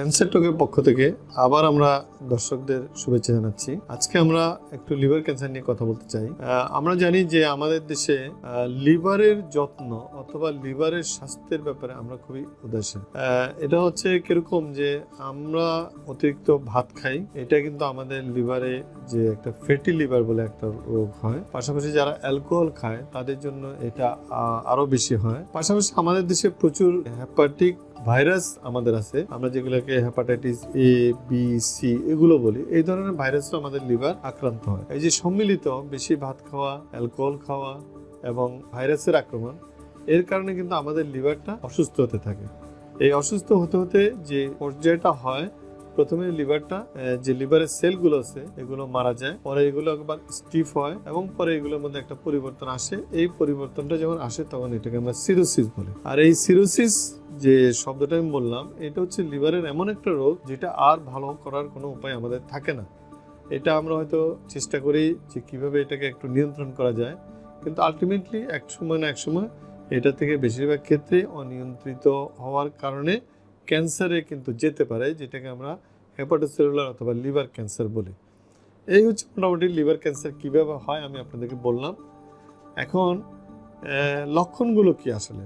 Cancer টকের পক্ষ থেকে আবার আমরা দর্শকদের শুভেচ্ছা জানাচ্ছি। আজকে আমরা একটু লিভার ক্যান্সার নিয়ে কথা বলতে চাই। আমরা জানি যে আমাদের দেশে লিভারের যত্ন অথবা লিভারের স্বাস্থ্যের ব্যাপারে আমরা খুবই উদাসীন। এটা হচ্ছে কীরকম যে আমরা অতিরিক্ত ভাত খাই এটা কিন্তু আমাদের লিভারে যে একটা ফ্যাটি লিভার বলে একটা রোগ হয়। পাশাপাশি যারা অ্যালকোহল খায় তাদের জন্য এটা আহ, আরও বেশি হয়। পাশাপাশি আমাদের দেশে প্রচুর হ্যাপাটিক ভাইরাস আমাদের আছে। আমরা যেগুলোকে হেপাটাইটিস এ বি সি এগুলো বলি, এই ধরনের ভাইরাসও আমাদের লিভার আক্রান্ত হয়। এই যে সম্মিলিত বেশি ভাত খাওয়া অ্যালকোহল খাওয়া এবং ভাইরাসের আক্রমণ, এর কারণে কিন্তু আমাদের লিভারটা অসুস্থ হতে থাকে। এই অসুস্থ হতে হতে যে পর্যায়টা হয় প্রথমে লিভারটা যে লিভারের সেলগুলো আছে, এগুলো মারা যায়। পরে এগুলো একবার স্টিফ হয় এবং পরে এগুলোর মধ্যে একটা পরিবর্তন আসে। এই পরিবর্তনটা যখন আসে, তখন এটাকে আমরা সিরোসিস বলি। আর এই সিরোসিস যে শব্দটা আমি বললাম, এটা হচ্ছে লিভারের এমন একটা রোগ যেটা আর ভালো করার কোনো উপায় আমাদের থাকে না। এটা আমরা হয়তো চেষ্টা করি যে কীভাবে এটাকে একটু নিয়ন্ত্রণ করা যায়। কিন্তু আলটিমেটলি এক সময় না এক সময় এটা থেকে বেশিরভাগ ক্ষেত্রে অনিয়ন্ত্রিত হওয়ার কারণে ক্যান্সারে কিন্তু যেতে পারে, যেটাকে আমরা হেপাটোসেলুলার অথবা লিভার ক্যান্সার বলি। এই হচ্ছে মোটামুটি লিভার ক্যান্সার কীভাবে হয় আমি আপনাদেরকে বললাম। এখন লক্ষণগুলো কি আসলে?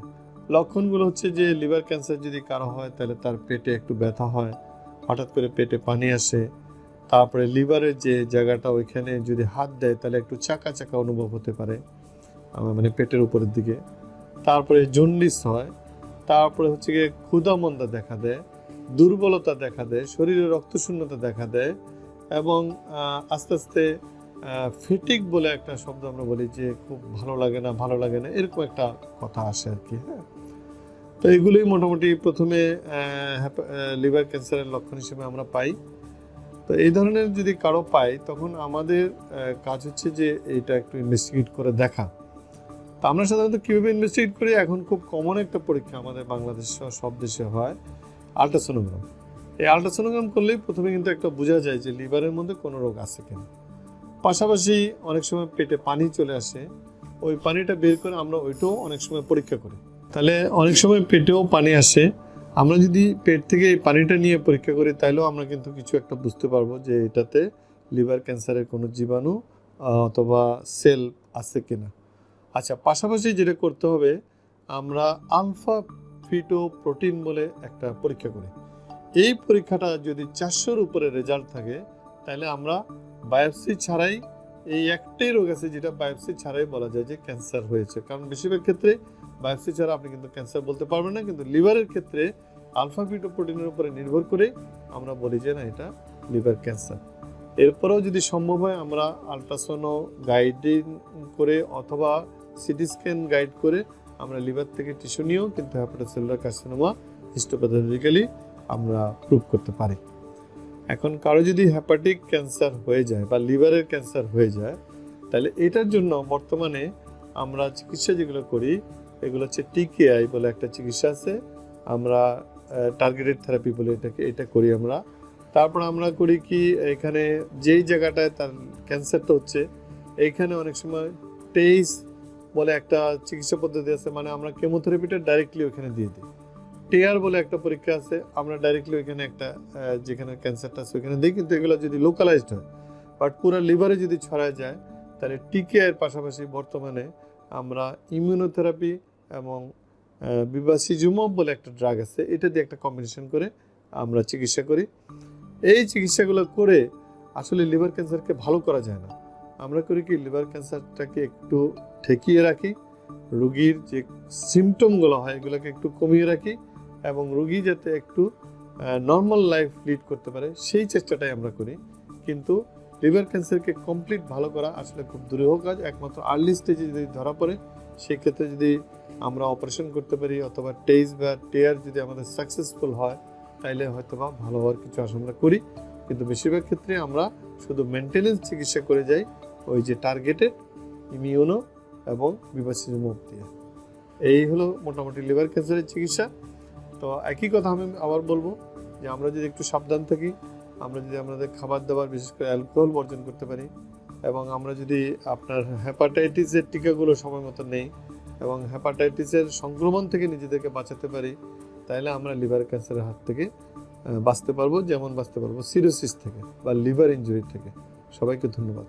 লক্ষণগুলো হচ্ছে যে লিভার ক্যান্সার যদি কারও হয়, তাহলে তার পেটে একটু ব্যথা হয়, হঠাৎ করে পেটে পানি আসে। তারপরে লিভারের যে জায়গাটা ওইখানে যদি হাত দেয়, তাহলে একটু চাকা চাকা অনুভব হতে পারে মানে পেটের উপরের দিকে। তারপরে জন্ডিস হয়, তারপরে হচ্ছে গিয়ে ক্ষুধামন্দা দেখা দেয়। দুর্বলতা দেখা দেয়, শরীরে রক্তশূন্যতা দেখা দেয় এবং আস্তে আস্তে ফিটিক বলে একটা শব্দ আমরা বলি যে খুব ভালো লাগে না, ভালো লাগে না, এরকম একটা কথা আসে আর কি হ্যাঁ। তো এগুলোই মোটামুটি প্রথমে লিভার ক্যান্সারের লক্ষণ হিসেবে আমরা পাই। তো এই ধরনের যদি কারও পাই, তখন আমাদের কাজ হচ্ছে যে এটা একটু ইনভেস্টিগেট করে দেখা। তো আমরা সাধারণত কীভাবে ইনভেস্টিগেট করি? এখন খুব কমন একটা পরীক্ষা আমাদের বাংলাদেশ সব দেশে হয়। আল্ট্রাসোনোগ্রাম। এই আল্ট্রাসোনোগ্রাম করলেই প্রথমে কিন্তু একটা বোঝা যায় যে লিভারের মধ্যে কোনো রোগ আছে কিনা। পাশাপাশি অনেক সময় পেটে পানি চলে আসে, ওই পানিটা বের করে আমরা ওইটাও অনেক সময় পরীক্ষা করি। তাহলে অনেক সময় পেটেও পানি আসে। আমরা যদি পেট থেকে এই পানিটা নিয়ে পরীক্ষা করি তাহলেও আমরা কিন্তু কিছু একটা বুঝতে পারব যে এটাতে লিভার ক্যান্সারের কোনো জীবাণু অথবা সেল আছে কিনা। আচ্ছা পাশাপাশি যেটা করতে হবে, আমরা আলফা ফিটো প্রোটিন বলে একটা পরীক্ষা করি। এই পরীক্ষাটা যদি চারশোর উপরে রেজাল্ট থাকে, তাহলে আমরা বায়োপসি ছাড়াই এই একটাই রোগ আছে যেটা বায়োপসি ছাড়াই বলা যায় যে ক্যান্সার হয়েছে। কারণ বেশিরভাগ ক্ষেত্রে বায়োপসি ছাড়া আপনি কিন্তু ক্যান্সার বলতে পারবেন না, কিন্তু লিভারের ক্ষেত্রে আলফা ফিটো প্রোটিনের উপরে নির্ভর করে আমরা বলি যে না, এটা লিভার ক্যান্সার। এরপরেও যদি সম্ভব হয় আমরা আলট্রাসোনো গাইডিং করে অথবা সিটি স্ক্যান গাইড করে আমরা লিভার থেকে টিস্যু নিয়েও কিন্তু হ্যাপাটোসেলুলার কার্সিনোমা হিস্টোপ্যাথোলজিক্যালি আমরা প্রুভ করতে পারি। এখন কারও যদি হ্যাপাটিক ক্যান্সার হয়ে যায় বা লিভারের ক্যান্সার হয়ে যায়, তাহলে এটার জন্য বর্তমানে আমরা চিকিৎসা যেগুলো করি, এগুলো হচ্ছে টিকেআই বলে একটা চিকিৎসা আছে। আমরা টার্গেটেড থেরাপি বলে এটাকে, এটা করি আমরা। তারপর আমরা করি কি, এখানে যেই জায়গাটায় তার ক্যান্সারটা হচ্ছে এইখানে অনেক সময় টেইস বলে একটা চিকিৎসা পদ্ধতি আছে মানে আমরা কেমোথেরাপিটা ডাইরেক্টলি ওখানে দিয়ে দিই। টেয়ার বলে একটা পরীক্ষা আছে, আমরা ডাইরেক্টলি ওইখানে একটা যেখানে ক্যান্সারটা আছে ওইখানে দিই, কিন্তু এগুলো যদি লোকালাইজড হয় বাট পুরো লিভারে যদি ছড়ায় যায়, তাহলে টিকে এর পাশাপাশি বর্তমানে আমরা ইমিউনোথেরাপি এবং বিবাসিজুমব বলে একটা ড্রাগ আছে, এটা দিয়ে একটা কম্বিনেশন করে আমরা চিকিৎসা করি। এই চিকিৎসাগুলো করে আসলে লিভার ক্যান্সারকে ভালো করা যায় না। আমরা করি কি লিভার ক্যান্সারটাকে একটু ঠেকিয়ে রাখি, রুগীর যে সিমটমগুলো হয়, এগুলোকে একটু কমিয়ে রাখি এবং রুগী যাতে একটু নর্মাল লাইফ লিড করতে পারে, সেই চেষ্টাটাই আমরা করি। কিন্তু লিভার ক্যান্সারকে কমপ্লিট ভালো করা আসলে খুব দুরূহ কাজ। একমাত্র আর্লি স্টেজে যদি ধরা পড়ে, সেক্ষেত্রে যদি আমরা অপারেশন করতে পারি অথবা টেইস বা টেয়ার যদি আমাদের সাকসেসফুল হয়, তাইলে হয়তো বা ভালো হওয়ার কিছু আশা আমরা করি। কিন্তু বেশিরভাগ ক্ষেত্রে আমরা শুধু মেনটেনেন্স চিকিৎসা করে যাই ওই যে টার্গেটেড ইমিউনো এবং বিভাসিজমব দিয়ে। এই হলো মোটামুটি লিভার ক্যান্সারের চিকিৎসা। তো একই কথা আমি আবার বলব যে আমরা যদি একটু সাবধান থাকি, আমরা যদি আমাদের খাবার দাবার, বিশেষ করে অ্যালকোহল বর্জন করতে পারি এবং আমরা যদি আপনার হ্যাপাটাইটিসের টিকাগুলো সময় মতো নেই এবং হ্যাপাটাইটিসের সংক্রমণ থেকে নিজেদেরকে বাঁচাতে পারি, তাহলে আমরা লিভার ক্যান্সারের হাত থেকে বাঁচতে পারব, যেমন বাঁচতে পারব সিরোসিস থেকে বা লিভার ইনজুরি থেকে। সবাইকে ধন্যবাদ।